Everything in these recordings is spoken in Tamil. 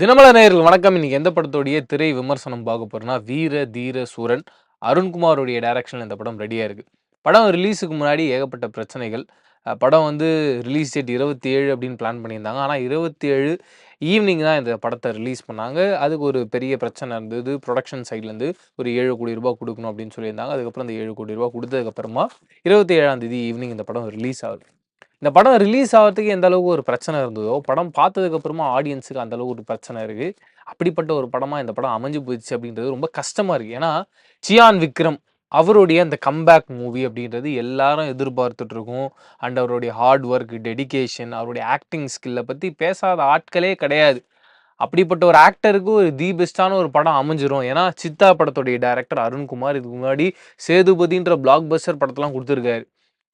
தினமல நேயர்கள் வணக்கம். இன்னைக்கு எந்த படத்தோடைய திரை விமர்சனம் பார்க்க போறோம்னா வீர தீர சூரன் அருண்குமாரோடைய டைரக்ஷனில் இந்த படம் ரெடியாக இருக்கு. படம் ரிலீஸுக்கு முன்னாடி ஏகப்பட்ட பிரச்சனைகள். படம் வந்து ரிலீஸ் டேட் இருபத்தி ஏழு அப்படின்னு பிளான் பண்ணியிருந்தாங்க. ஆனால் இருபத்தி ஏழு ஈவினிங் தான் இந்த படத்தை ரிலீஸ் பண்ணாங்க. அதுக்கு ஒரு பெரிய பிரச்சனை இருந்தது. ப்ரொடக்ஷன் சைட்லேருந்து ஒரு ஏழு கோடி ரூபா கொடுக்கணும் அப்படின்னு சொல்லியிருந்தாங்க. அதுக்கப்புறம் அந்த ஏழு கோடி ரூபாய் கொடுத்ததுக்கப்புறமா இருபத்தி ஏழாம் தேதி ஈவினிங் இந்த படம் ரிலீஸ் ஆகுது. இந்த படம் ரிலீஸ் ஆகிறதுக்கு எந்த அளவுக்கு ஒரு பிரச்சனை இருந்ததோ படம் பார்த்ததுக்கு அப்புறமா ஆடியன்ஸுக்கு அந்த அளவுக்கு ஒரு பிரச்சனை இருக்கு. அப்படிப்பட்ட ஒரு படமா இந்த படம் அமைஞ்சு போயிடுச்சு அப்படின்றது ரொம்ப கஷ்டமா இருக்கு. ஏன்னா சியான் விக்ரம் அவருடைய அந்த கம்பேக் மூவி அப்படின்றது எல்லாரும் எதிர்பார்த்துட்டு இருக்கோம். அண்ட் அவருடைய ஹார்ட் ஒர்க் டெடிகேஷன் அவருடைய ஆக்டிங் ஸ்கில்லை பற்றி பேசாத ஆட்களே கிடையாது. அப்படிப்பட்ட ஒரு ஆக்டருக்கு ஒரு தி பெஸ்டான ஒரு படம் அமைஞ்சிரும். ஏன்னா சித்தா படத்துடைய டைரக்டர் அருண்குமார் இதுக்கு முன்னாடி சேதுபதின்ற பிளாக் பஸ்டர் படத்தெல்லாம் கொடுத்துருக்காரு.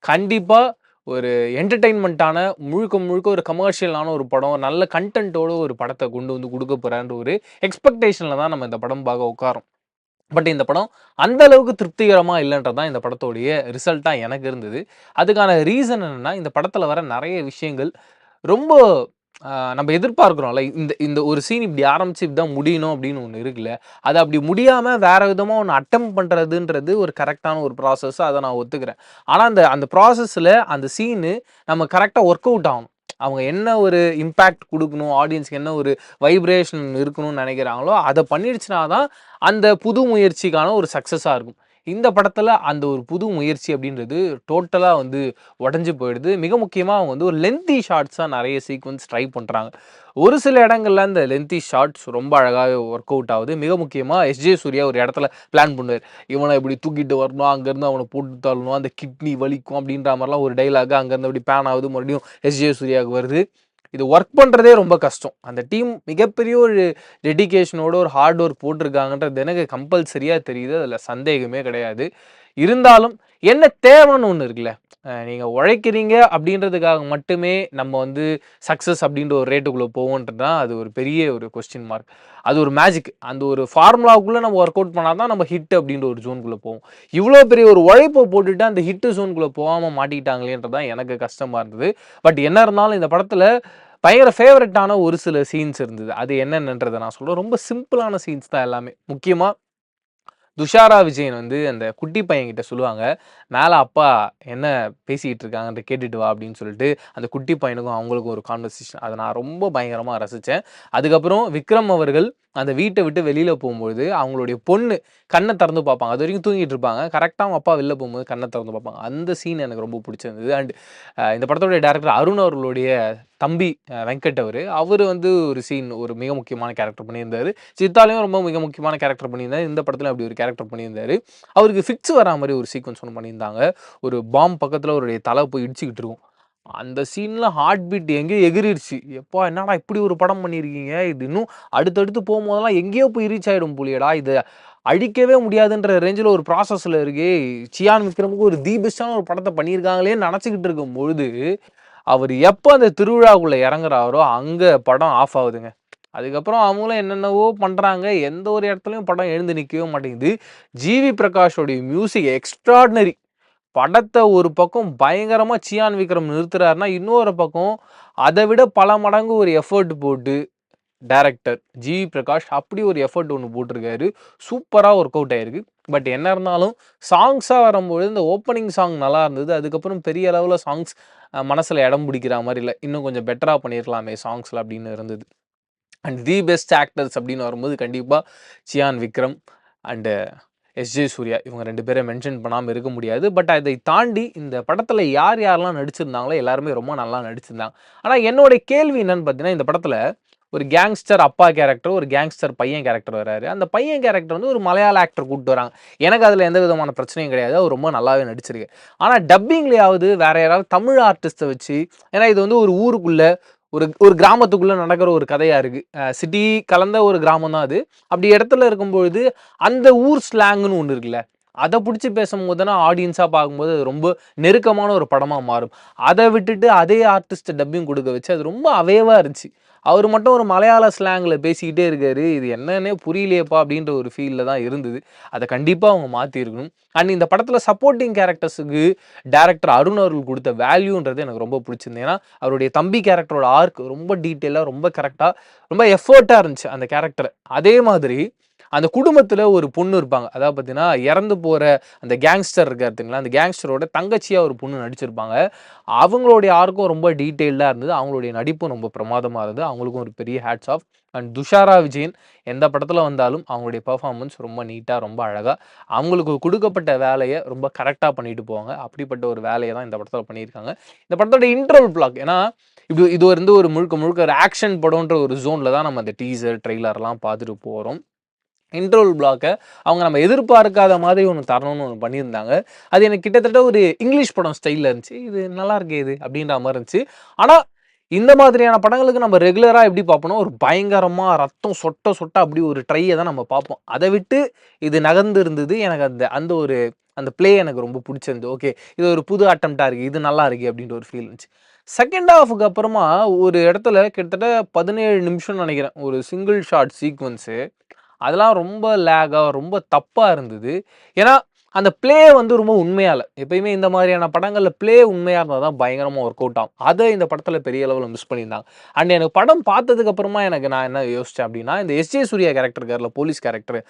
கண்டிப்பாக ஒரு என்டர்டெயின்மெண்ட்டான முழுக்க முழுக்க ஒரு கமர்ஷியலான ஒரு படம் நல்ல கண்டென்ட்டோட ஒரு படத்தை கொண்டு வந்து கொடுக்க போகிறான்ற ஒரு எக்ஸ்பெக்டேஷனில் தான் நம்ம இந்த படம் பார்க்க உட்காரோம் பட் இந்த படம் அந்த அளவுக்கு திருப்திகரமாக இல்லைன்றது தான் இந்த படத்தோடைய ரிசல்ட்டாக எனக்கு இருந்தது. அதுக்கான ரீசன் என்னென்னா இந்த படத்தில் வர நிறைய விஷயங்கள் ரொம்ப நம்ம எதிர்பார்க்குறோம்ல இந்த இந்த ஒரு சீன் இப்படி ஆரம்பிச்சு இப்படிதான் முடியணும் அப்படின்னு ஒன்று இருக்குல்ல. அது அப்படி முடியாமல் வேற விதமாக ஒன்று அட்டம் பண்ணுறதுன்றது ஒரு கரெக்டான ஒரு ப்ராசஸ் அதை நான் ஒத்துக்கிறேன். ஆனால் அந்த அந்த ப்ராசஸில் அந்த சீனு நம்ம கரெக்டாக ஒர்க் அவுட் ஆகணும். அவங்க என்ன ஒரு இம்பேக்ட் கொடுக்கணும் ஆடியன்ஸ்க்கு என்ன ஒரு வைப்ரேஷன் இருக்கணும்னு நினைக்கிறாங்களோ அதை பண்ணிடுச்சுனா தான் அந்த புது முயற்சிக்கான ஒரு சக்ஸஸாக இருக்கும். இந்த படத்தில் அந்த ஒரு புது முயற்சி அப்படின்றது டோட்டலாக வந்து உடஞ்சி போயிடுது. மிக முக்கியமாக அவங்க வந்து ஒரு லென்த்தி ஷார்ட்ஸாக நிறைய சீக்வன்ஸ் ட்ரை பண்ணுறாங்க ஒரு சில இடங்களில் அந்த லென்த்தி ஷார்ட்ஸ் ரொம்ப அழகாக ஒர்க் அவுட் ஆகுது. மிக முக்கியமாக எஸ்ஜே சூர்யா ஒரு இடத்துல பிளான் பண்ணுவார். இவனை இப்படி தூக்கிட்டு வரணும் அங்கேருந்து அவனை போட்டு தள்ளணும் அந்த கிட்னி வலிக்கும் அப்படின்ற மாதிரிலாம் ஒரு டைலாக் அங்கேருந்து அப்படி பேன் ஆகுது. மறுபடியும் எஸ்ஜே சூர்யாவுக்கு வருது. இது ஒர்க் பண்ணுறதே ரொம்ப கஷ்டம். அந்த டீம் மிகப்பெரிய ஒரு டெடிக்கேஷனோட ஒரு ஹார்ட் ஒர்க் போட்டிருக்காங்கன்றது எனக்கு கம்பல்சரியாக தெரியுது. அதில் சந்தேகமே கிடையாது. இருந்தாலும் என்ன தேவைன்னு ஒன்று இருக்குல்ல. நீங்கள் உழைக்கிறீங்க அப்படின்றதுக்காக மட்டுமே நம்ம வந்து சக்ஸஸ் அப்படின்ற ஒரு ரேட்டுக்குள்ளே போவோன்றது தான் அது ஒரு பெரிய ஒரு கொஸ்டின் மார்க் அது ஒரு மேஜிக் அந்த ஒரு ஃபார்முலாவுக்குள்ளே நம்ம ஒர்க் அவுட் பண்ணால் தான் நம்ம ஹிட் அப்படின்ற ஒரு ஜோனுக்குள்ளே போவோம். இவ்வளோ பெரிய ஒரு உழைப்பை போட்டுட்டு அந்த ஹிட்டு ஜோனுக்குள்ளே போகாமல் மாட்டிக்கிட்டாங்களேன்றது தான் எனக்கு கஷ்டமாக இருந்தது. பட் என்ன இருந்தாலும் இந்த படத்தில் பயங்கர ஃபேவரட்டான ஒரு சில சீன்ஸ் இருந்தது. அது என்னென்னன்றதை நான் சொல்கிறேன் ரொம்ப சிம்பிளான சீன்ஸ் தான் எல்லாமே. முக்கியமாக துஷாரா விஜயன் வந்து அந்த குட்டி பையன்கிட்ட சொல்லுவாங்க மேலே அப்பா என்ன பேசிக்கிட்டு இருக்காங்கன்ற கேட்டுட்டு வா அப்படின்னு சொல்லிட்டு அந்த குட்டி பையனுக்கும் அவங்களுக்கும் ஒரு கான்வர்சேஷன் அதை நான் ரொம்ப பயங்கரமாக ரசித்தேன் அதுக்கப்புறம் விக்ரம் அவர்கள் அந்த வீட்டை விட்டு வெளியில் போகும்பொழுது அவங்களுடைய பொண்ணு கண்ணை திறந்து பார்ப்பாங்க. அது வரைக்கும் தூங்கிட்டு இருப்பாங்க. கரெக்டாக அவங்க அப்பா வெளில போகும்போது கண்ணை திறந்து பார்ப்பாங்க. அந்த சீன் எனக்கு ரொம்ப பிடிச்சிருந்தது. அண்ட் இந்த படத்தோடைய டேரக்டர் அருண் அவர்களுடைய தம்பி வெங்கட் அவர் அவர் வந்து ஒரு சீன் ஒரு மிக முக்கியமான கேரக்டர் பண்ணியிருந்தாரு. சித்தாலையும் ரொம்ப மிக முக்கியமான கேரக்டர் பண்ணியிருந்தார். இந்த படத்தில் அப்படி ஒரு கேரக்டர் பண்ணியிருந்தாரு. அவருக்கு ஃபிக்ஸ் வரா மாதிரி ஒரு சீக்வன்ஸ் ஒன்று பண்ணியிருந்தாங்க. ஒரு பாம் பக்கத்தில் அவருடைய தலை போய் இடிச்சுக்கிட்டு இருக்கும். அந்த சீனில் ஹார்ட் பீட் எங்கேயோ எகிரிடுச்சு எப்பா என்னடா இப்படி ஒரு படம் பண்ணியிருக்கீங்க இது இன்னும் அடுத்தடுத்து போகும்போதெல்லாம் எங்கேயோ போய் ரீச் ஆகிடும் புலியடா. இது அழிக்கவே முடியாதுன்ற ரேஞ்சில் ஒரு ப்ராசஸில் இருக்கே சியான் விக்ரமுக்கு ஒரு தி பெஸ்டான ஒரு படத்தை பண்ணியிருக்காங்களேன்னு நினச்சிக்கிட்டு இருக்கும் பொழுது அவர் எப்போ அந்த திருவிழாக்குள்ளே இறங்குறாரோ அங்கே படம் ஆஃப் ஆகுதுங்க. அதுக்கப்புறம் அவங்களும் என்னென்னவோ பண்ணுறாங்க எந்த ஒரு இடத்துலையும் படம் எழுந்து நிற்கவே மாட்டேங்குது. ஜிவி பிரகாஷோடைய மியூசிக் எக்ஸ்ட்ராடினரி படத்தை ஒரு பக்கம் பயங்கரமாக சியான் விக்ரம் நிறுத்துறாருன்னா இன்னொரு பக்கம் அதை விட பல மடங்கு ஒரு எஃபர்ட் போட்டு டேரக்டர் ஜி பிரகாஷ் அப்படி ஒரு எஃபர்ட் ஒன்று போட்டிருக்காரு. சூப்பராக ஒர்க் அவுட் ஆயிருக்கு. பட் என்ன இருந்தாலும் சாங்ஸாக வரும்பொழுது இந்த ஓப்பனிங் சாங் நல்லா இருந்தது. அதுக்கப்புறம் பெரிய அளவில் சாங்ஸ் மனசில் இடம் பிடிக்கிற மாதிரி இல்லை. இன்னும் கொஞ்சம் பெட்டராக பண்ணியிருக்கலாமே சாங்ஸில் அப்படின்னு இருந்தது. அண்ட் தி பெஸ்ட் ஆக்டர்ஸ் அப்படின்னு வரும்போது கண்டிப்பாக சியான் விக்ரம் அண்டு எஸ்ஜே சூர்யா இவங்க ரெண்டு பேரை மென்ஷன் பண்ணாமல் இருக்க முடியாது. பட் அதை தாண்டி இந்த படத்தில் யார் யாரெல்லாம் நடிச்சிருந்தாங்களோ எல்லாருமே ரொம்ப நல்லா நடிச்சிருந்தாங்க. ஆனால் என்னுடைய கேள்வி என்னன்னு பார்த்தீங்கன்னா இந்த படத்தில் ஒரு கேங்ஸ்டர் அப்பா கேரக்டர் ஒரு கேங்ஸ்டர் பையன் கேரக்டர் வராரு. அந்த பையன் கேரக்டர் வந்து ஒரு மலையாள ஆக்டர் கூப்பிட்டு வராங்க. எனக்கு அதில் எந்த விதமான பிரச்சனையும் கிடையாது. அவர் ரொம்ப நல்லாவே நடிச்சிருக்கு. ஆனால் டப்பிங்லேயாவது வேற யாராவது தமிழ் ஆர்டிஸ்ட்டை வச்சு ஏன்னா இது வந்து ஒரு ஊருக்குள்ளே ஒரு ஒரு கிராமத்துக்குள்ளே நடக்கிற ஒரு கதையாக இருக்குது சிட்டி கலந்த ஒரு கிராமம் தான் அது. அப்படி இடத்துல இருக்கும்பொழுது அந்த ஊர் ஸ்லாங்னு ஒன்று இருக்குல்ல அதை பிடிச்சி பேசும்போது தானே ஆடியன்ஸாக பார்க்கும்போது அது ரொம்ப நெருக்கமான ஒரு படமாக மாறும். அதை விட்டுட்டு அதே ஆர்டிஸ்ட்டை டப்பிங் கொடுக்க வச்சு அது ரொம்ப அவேவாக இருந்துச்சு. அவர் மட்டும் ஒரு மலையாள ஸ்லாங்கில் பேசிக்கிட்டே இருக்காரு. இது என்னன்னே புரியலையேப்பா அப்படின்ற ஒரு ஃபீலில் தான் இருந்தது. அதை கண்டிப்பாக அவங்க மாற்றிருக்கணும் அண்ட் இந்த படத்தில் சப்போர்ட்டிங் கேரக்டர்ஸுக்கு டேரக்டர் அருண் அவர்கள் கொடுத்த வேல்யூன்றது எனக்கு ரொம்ப பிடிச்சிருந்தது. ஏன்னா அவருடைய தம்பி கேரக்டரோட ஆர்க் ரொம்ப டீட்டெயிலாக ரொம்ப கரெக்டாக ரொம்ப எஃபர்ட்டாக இருந்துச்சு அந்த கேரக்டர் அதே மாதிரி அந்த குடும்பத்தில் ஒரு பொண்ணு இருப்பாங்க. அதாவது பார்த்தீங்கன்னா இறந்து போகிற அந்த கேங்ஸ்டர் இருக்கார் பார்த்தீங்களா அந்த கேங்ஸ்டரோட தங்கச்சியாக ஒரு பொண்ணு நடிச்சிருப்பாங்க. அவங்களுடைய ஆர்க்கும் ரொம்ப டீட்டெயில்டாக இருந்தது. அவங்களுடைய நடிப்பும் ரொம்ப பிரமாதமாக இருந்தது. அவங்களுக்கும் ஒரு பெரிய hats off and Dushara Vijayan எந்த படத்தில் வந்தாலும் அவங்களுடைய பர்ஃபார்மன்ஸ் ரொம்ப நீட்டாக ரொம்ப அழகாக அவங்களுக்கு கொடுக்கப்பட்ட வேலையை ரொம்ப கரெக்டாக பண்ணிட்டு போவாங்க. அப்படிப்பட்ட ஒரு வேலையை தான் இந்த படத்தில் பண்ணியிருக்காங்க. இந்த படத்தோட இன்டர்வல் பிளாக் ஏன்னா இது இது வந்து ஒரு முழுக்க முழுக்க ஒரு ஆக்ஷன் படம்ன்ற ஒரு ஜோனில் தான் நம்ம அந்த டீசர் ட்ரெய்லர்லாம் பார்த்துட்டு போகிறோம் இன்ட்ரோல் பிளாக்கை அவங்க நம்ம எதிர்பார்க்காத மாதிரி ஒன்று தரணும்னு ஒன்று பண்ணியிருந்தாங்க. அது எனக்கு கிட்டத்தட்ட ஒரு இங்கிலீஷ் படம் ஸ்டைலில் இருந்துச்சு. இது நல்லா இருக்கே இது அப்படின்ற மாதிரி இருந்துச்சு. ஆனால் இந்த மாதிரியான படங்களுக்கு நம்ம ரெகுலராக எப்படி பார்ப்போம்னா ஒரு பயங்கரமாக ரத்தம் சொட்ட சொட்ட அப்படி ஒரு ட்ரையை தான் நம்ம பார்ப்போம். அதை விட்டு இது நகர்ந்து இருந்தது எனக்கு அந்த அந்த ஒரு அந்த ப்ளே எனக்கு ரொம்ப பிடிச்சிருந்து ஓகே இது ஒரு புது அட்டம்ப்டாக இருக்குது இது நல்லா இருக்குது அப்படின்ற ஒரு ஃபீல் இருந்துச்சு. செகண்ட் ஹாஃபுக்கு அப்புறமா ஒரு இடத்துல கிட்டத்தட்ட பதினேழு நிமிஷம்னு நினைக்கிறேன் ஒரு சிங்கிள் ஷார்ட் சீக்வன்ஸு அதெல்லாம் ரொம்ப லேகாக ரொம்ப தப்பாக இருந்தது. ஏன்னா அந்த ப்ளே வந்து ரொம்ப உண்மையால எப்பயுமே இந்த மாதிரியான படங்களில் ப்ளே உண்மையாக இருந்தால் தான் பயங்கரமாக ஒர்க் அவுட் ஆகும். அதை இந்த படத்தில் பெரிய அளவில் மிஸ் பண்ணியிருந்தாங்க. அண்ட் எனக்கு படம் பார்த்ததுக்கப்புறமா எனக்கு நான் என்ன யோசித்தேன் அப்படின்னா இந்த எஸ்ஜே சூர்யா கேரக்டர் இருக்கார்ல போலீஸ் கேரக்டர்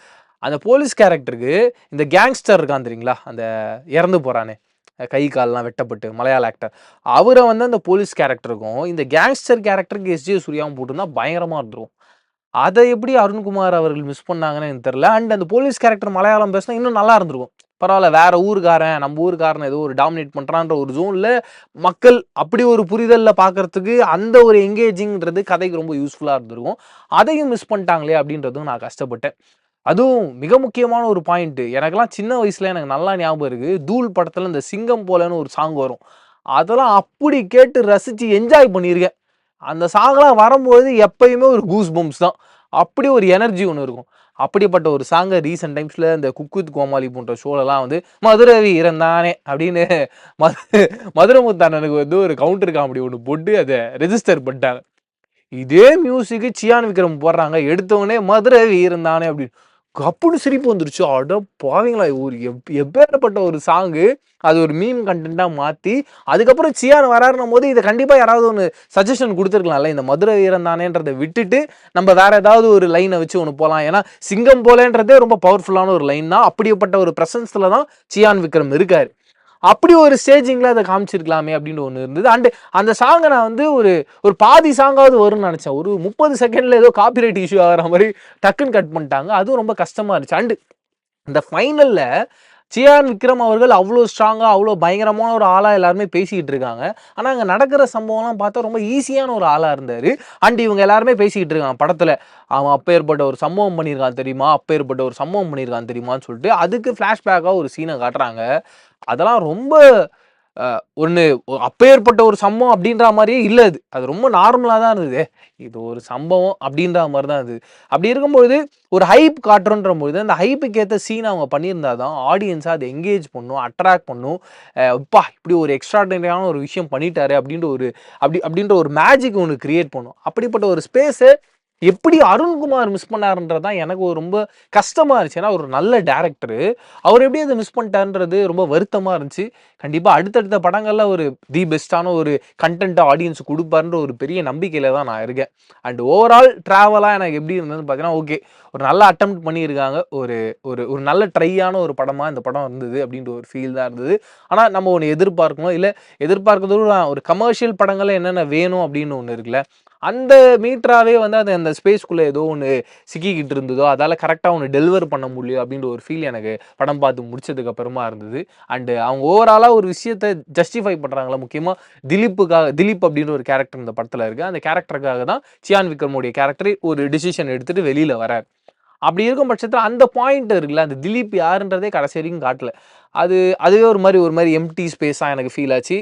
அந்த போலீஸ் கேரக்டருக்கு இந்த கேங்ஸ்டர் இருக்கான் தெரியுங்களா? அந்த இறந்து போகிறானே கை கால்லாம் வெட்டப்பட்டு மலையாள ஆக்டர் அவரை வந்து அந்த போலீஸ் கேரக்டருக்கும் இந்த கேங்ஸ்டர் கேரக்டருக்கு எஸ்ஜே சூர்யாவும் போட்டிருந்தா பயங்கரமாக இருந்துரும் அதை எப்படி அருண்குமார் அவர்கள் மிஸ் பண்ணாங்கன்னு எனக்கு தெரில அண்ட் அந்த போலீஸ் கேரக்டர் மலையாளம் பேசினா இன்னும் நல்லா இருந்திருக்கும். பரவாயில்ல வேற ஊருக்காரன் நம்ம ஊருக்காரன் ஏதோ ஒரு டாமினேட் பண்ணுறான்ற ஒரு ஜோனில் மக்கள் அப்படி ஒரு புரிதலில் பார்க்கறதுக்கு அந்த ஒரு எங்கேஜிங்கிறது கதைக்கு ரொம்ப யூஸ்ஃபுல்லாக இருந்திருக்கும். அதையும் மிஸ் பண்ணிட்டாங்களே அப்படின்றதும் நான் கஷ்டப்பட்டேன். அதுவும் மிக முக்கியமான ஒரு பாயிண்ட்டு எனக்கெல்லாம் சின்ன வயசில் எனக்கு நல்லா ஞாபகம் இருக்குது தூள் படத்தில் இந்த சிங்கம் போலன்னு ஒரு சாங் வரும். அதெல்லாம் அப்படி கேட்டு ரசித்து என்ஜாய் பண்ணியிருக்கேன். அந்த சாங்லாம் வரும்போது எப்பயுமே ஒரு கூஸ் பம்ப்ஸ் தான். அப்படி ஒரு எனர்ஜி ஒன்று இருக்கும். அப்படிப்பட்ட ஒரு சாங்கை ரீசெண்ட் டைம்ஸில் இந்த குக்குத் கோமாளி போன்ற ஷோலெல்லாம் வந்து மதுரை இறந்தானே அப்படின்னு மது மதுரை முத்தானனுக்கு வந்து ஒரு கவுண்டர் காமெடி ஒன்று போட்டு அதை ரெஜிஸ்டர் பண்ணிட்டாங்க. இதே மியூசிக்கு சியான் விக்ரம் போடுறாங்க எடுத்தவொடனே மதுரை இருந்தானே அப்படின்னு. கப்புன்னு சிரிப்பு வந்துருச்சு. அட பாவீங்களா ஒரு எப்பேற்பட்ட ஒரு சாங்கு அது ஒரு மீம் கண்டென்ட்டாக மாற்றி அதுக்கப்புறம் சியான் வராருன்னும் போது இதை கண்டிப்பாக யாராவது ஒன்று சஜஷன் கொடுத்துருக்கலாம்ல. இந்த மதுரை வீரன் தானேன்றதை விட்டுட்டு நம்ம வேற ஏதாவது ஒரு லைனை வச்சு ஒன்று போகலாம் ஏன்னா சிங்கம் போலேன்றதே ரொம்ப பவர்ஃபுல்லான ஒரு லைன் தான். அப்படிப்பட்ட ஒரு ப்ரெசன்ஸில் தான் சியான் விக்ரம் இருக்கார். அப்படி ஒரு ஸ்டேஜிங்கில் அதை காமிச்சிருக்கலாமே அப்படின்னு ஒன்று இருந்தது. அண்டு அந்த சாங்கை நான் வந்து ஒரு ஒரு பாதி சாங்காவது வரும்னு நினச்சேன். ஒரு முப்பது செகண்டில் ஏதோ காப்பிரைட் இஷ்யூ ஆகிற மாதிரி டக்குன்னு கட் பண்ணிட்டாங்க. அதுவும் ரொம்ப கஷ்டமாக இருந்துச்சு. அண்டு அந்த ஃபைனலில் சியான் விக்ரம் அவர்கள் அவ்வளோ ஸ்ட்ராங்காக அவ்வளோ பயங்கரமான ஒரு ஆளாக எல்லாருமே பேசிக்கிட்டு இருக்காங்க. ஆனால் அங்கே நடக்கிற சம்பவம்லாம் பார்த்தா ரொம்ப ஈஸியான ஒரு ஆளாக இருந்தார். அண்ட் இவங்க எல்லாருமே பேசிக்கிட்டு இருக்காங்க படத்தில். அவன் அப்பேற்பட்ட ஒரு சம்பவம் பண்ணியிருக்கான் தெரியுமா? அப்பேற்பட்ட ஒரு சம்பவம் பண்ணியிருக்கான் தெரியுமான்னு சொல்லிட்டு அதுக்கு ஃப்ளாஷ்பேக்காக ஒரு சீனை காட்டுறாங்க. அதெல்லாம் ரொம்ப ஒன்று அப்பேற்பட்ட ஒரு சம்பவம் அப்படின்ற மாதிரியே இல்லை அது. அது ரொம்ப நார்மலாக தான் இருந்தது. இது ஒரு சம்பவம் அப்படின்ற மாதிரி தான் அது அப்படி இருக்கும்பொழுது ஒரு ஹைப் காட்டுறோன்ற பொழுது அந்த ஹைப்புக்கு ஏற்ற சீன் அவங்க பண்ணியிருந்தா தான் ஆடியன்ஸாக அதை எங்கேஜ் பண்ணும் அட்ராக்ட் பண்ணும். இப்பா இப்படி ஒரு எக்ஸ்ட்ராடனரியான ஒரு விஷயம் பண்ணிட்டாரு அப்படின்ற ஒரு அப்படி அப்படின்ற ஒரு மேஜிக் ஒன்று கிரியேட் பண்ணும். அப்படிப்பட்ட ஒரு ஸ்பேஸை எப்படி அருண்குமார் மிஸ் பண்ணாருன்றது தான் எனக்கு ஒரு ரொம்ப கஷ்டமாக இருந்துச்சு. ஏன்னா ஒரு நல்ல டேரக்டரு அவர் எப்படி அதை மிஸ் பண்ணிட்டாருன்றது ரொம்ப வருத்தமாக இருந்துச்சு. கண்டிப்பாக அடுத்தடுத்த படங்களில் ஒரு தி பெஸ்ட்டான ஒரு கண்டென்ட்டை ஆடியன்ஸ் கொடுப்பாருன்ற ஒரு பெரிய நம்பிக்கையில் தான் நான் இருக்கேன். அண்ட் ஓவரால் ட்ராவலாக எனக்கு எப்படி இருந்ததுன்னு பார்த்தீங்கன்னா ஓகே ஒரு நல்ல அட்டம் பண்ணியிருக்காங்க. ஒரு ஒரு ஒரு நல்ல ட்ரையான ஒரு படமாக இந்த படம் இருந்தது அப்படின்ற ஒரு ஃபீல் தான் இருந்தது. ஆனால் நம்ம ஒன்று எதிர்பார்க்கணும். இல்லை எதிர்பார்க்கறதோட ஒரு கமர்ஷியல் படங்களில் என்னென்ன வேணும் அப்படின்னு ஒன்று இருக்குல்ல அந்த மீட்டராகவே வந்து அது அந்த ஸ்பேஸ்க்குள்ளே ஏதோ ஒன்று சிக்கிக்கிட்டு இருந்ததோ அதால் கரெக்டாக ஒன்று டெலிவர் பண்ண முடியும் அப்படின்ற ஒரு ஃபீல் எனக்கு படம் பார்த்து முடிச்சதுக்கு அப்புறமா இருந்தது. அண்டு அவங்க ஓவராலாக ஒரு விஷயத்தை ஜஸ்டிஃபை பண்ணுறாங்களா முக்கியமாக திலீப்புக்காக திலீப் அப்படின்ற ஒரு கேரக்டர் இந்த படத்தில் இருக்குது அந்த கேரக்டருக்காக தான் சியான் விக்ரமுடைய கேரக்டர் ஒரு டிசிஷன் எடுத்துகிட்டு வெளியில் வரார் அப்படி இருக்கும் பட்சத்தில் அந்த பாயிண்ட் இருக்குல்ல அந்த திலீப் யாருன்றதே கடைசி வரைக்கும் காட்டல. அது அதுவே ஒரு மாதிரி ஒரு மாதிரி எம்டி ஸ்பேஸாக எனக்கு ஃபீல் ஆச்சு.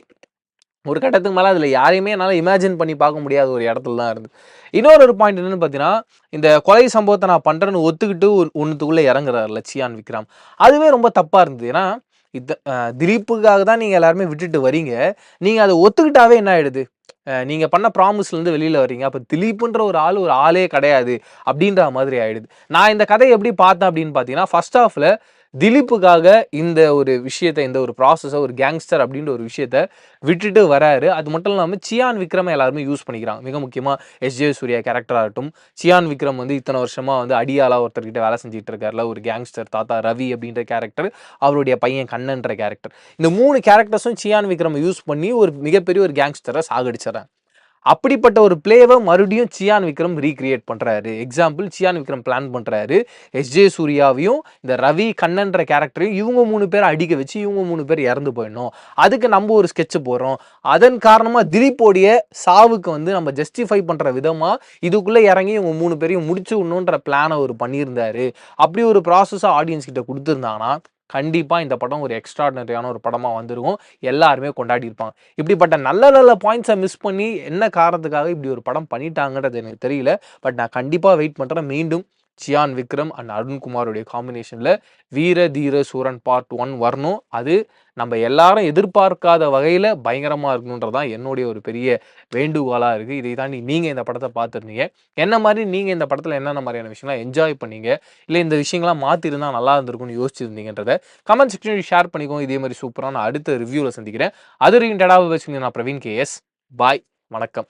ஒரு கட்டத்துக்கு மேலே அதில் யாரையுமே என்னால் இமேஜின் பண்ணி பார்க்க முடியாத ஒரு இடத்துல தான் இருந்து இன்னொரு ஒரு பாயிண்ட் என்னன்னு பார்த்தீங்கன்னா இந்த கொலை சம்பவத்தை நான் பண்ணுறேன்னு ஒத்துக்கிட்டு ஒன்றுத்துக்குள்ளே இறங்குறாருல சியான் விக்ரம். அதுவே ரொம்ப தப்பாக இருந்தது. ஏன்னா இத்த திலீப்புக்காக தான் நீங்கள் எல்லாருமே விட்டுட்டு வரீங்க. நீங்கள் அதை ஒத்துக்கிட்டாவே என்ன ஆகிடுது நீங்கள் பண்ண ப்ராமிஸ்லேருந்து வெளியில் வரீங்க அப்போ திலீப்புன்ற ஒரு ஆள் ஒரு ஆளே கிடையாது அப்படின்ற மாதிரி ஆயிடுது. நான் இந்த கதையை எப்படி பார்த்தேன் அப்படின்னு பார்த்தீங்கன்னா ஃபர்ஸ்ட் ஆஃபில் திலீப்புக்காக இந்த ஒரு விஷயத்தை இந்த ஒரு ப்ராசஸை ஒரு கேங்ஸ்டர் அப்படின்ற ஒரு விஷயத்த விட்டுட்டு வராரு. அது மட்டும் இல்லாமல் சியான் விக்ரமை எல்லாருமே யூஸ் பண்ணிக்கிறாங்க. மிக முக்கியமாக எஸ். ஜே. சூர்யா கேரக்டராகட்டும் சியான் விக்ரம் வந்து இத்தனை வருஷமாக வந்து அடியாலாக ஒருத்தர்கிட்ட வேலை செஞ்சுட்டு இருக்காருல ஒரு கேங்ஸ்டர் தாத்தா ரவி அப்படின்ற கேரக்டர் அவருடைய பையன் கண்ணன்ற கேரக்டர் இந்த மூணு கேரக்டர்ஸும் சியான் விக்ரம் யூஸ் பண்ணி ஒரு மிகப்பெரிய ஒரு கேங்ஸ்டரை சாகடிச்சிடறேன் அப்படிப்பட்ட ஒரு பிளேவை மறுபடியும் சியான் விக்ரம் ரீக்ரியேட் பண்ணுறாரு எக்ஸாம்பிள் சியான் விக்ரம் பிளான் பண்ணுறாரு எஸ்ஜே சூர்யாவையும் இந்த ரவி கண்ணன்ற கேரக்டரையும் இவங்க மூணு பேர் அடிக்க வச்சு இவங்க மூணு பேர் இறந்து போயிடணும். அதுக்கு நம்ம ஒரு ஸ்கெட்சு போகிறோம் அதன் காரணமாக திலீப்போடைய சாவுக்கு வந்து நம்ம ஜஸ்டிஃபை பண்ணுற விதமாக இதுக்குள்ளே இறங்கி இவங்க மூணு பேரையும் முடிச்சு விடணுன்ற பிளானை அவர் பண்ணியிருந்தாரு. அப்படி ஒரு ப்ராசஸாக ஆடியன்ஸ் கிட்ட கொடுத்துருந்தாங்கன்னா கண்டிப்பாக இந்த படம் ஒரு எக்ஸ்ட்ராடனரியான ஒரு படமாக வந்திருக்கும். எல்லாருமே கொண்டாடி இருப்பாங்க. இப்படிப்பட்ட நல்ல நல்ல பாயிண்ட்ஸை மிஸ் பண்ணி என்ன காரணத்துக்காக இப்படி ஒரு படம் பண்ணிட்டாங்கன்றது எனக்கு தெரியல. பட் நான் கண்டிப்பாக வெயிட் பண்ணுறேன் மீண்டும் சியான் விக்ரம் அண்ட் அருண்குமாருடைய காம்பினேஷனில் வீர தீர சூரன் பார்ட் ஒன் வரணும். அது நம்ம எல்லாரும் எதிர்பார்க்காத வகையில் பயங்கரமாக இருக்கணுன்றதான் என்னுடைய ஒரு பெரிய வேண்டுகோளாக இருக்குது இதை தாண்டி நீங்கள் இந்த படத்தை பார்த்துருந்தீங்க. என்ன மாதிரி நீங்கள் இந்த படத்தில் என்னென்ன மாதிரியான விஷயங்கள்லாம் என்ஜாய் பண்ணீங்க? இல்லை இந்த விஷயங்கள்லாம் மாற்றிருந்தால் நல்லா இருந்திருக்கும்னு யோசிச்சிருந்தீங்கன்றத கமெண்ட் செக்ஷனில் ஷேர் பண்ணிக்கோங்க. இதே மாதிரி சூப்பராக நான் அடுத்த ரிவ்யூவில் சந்திக்கிறேன். அது வரைக்கும் டடாவை வச்சுங்க நான் பிரவீன் கேஎஸ் பாய் வணக்கம்.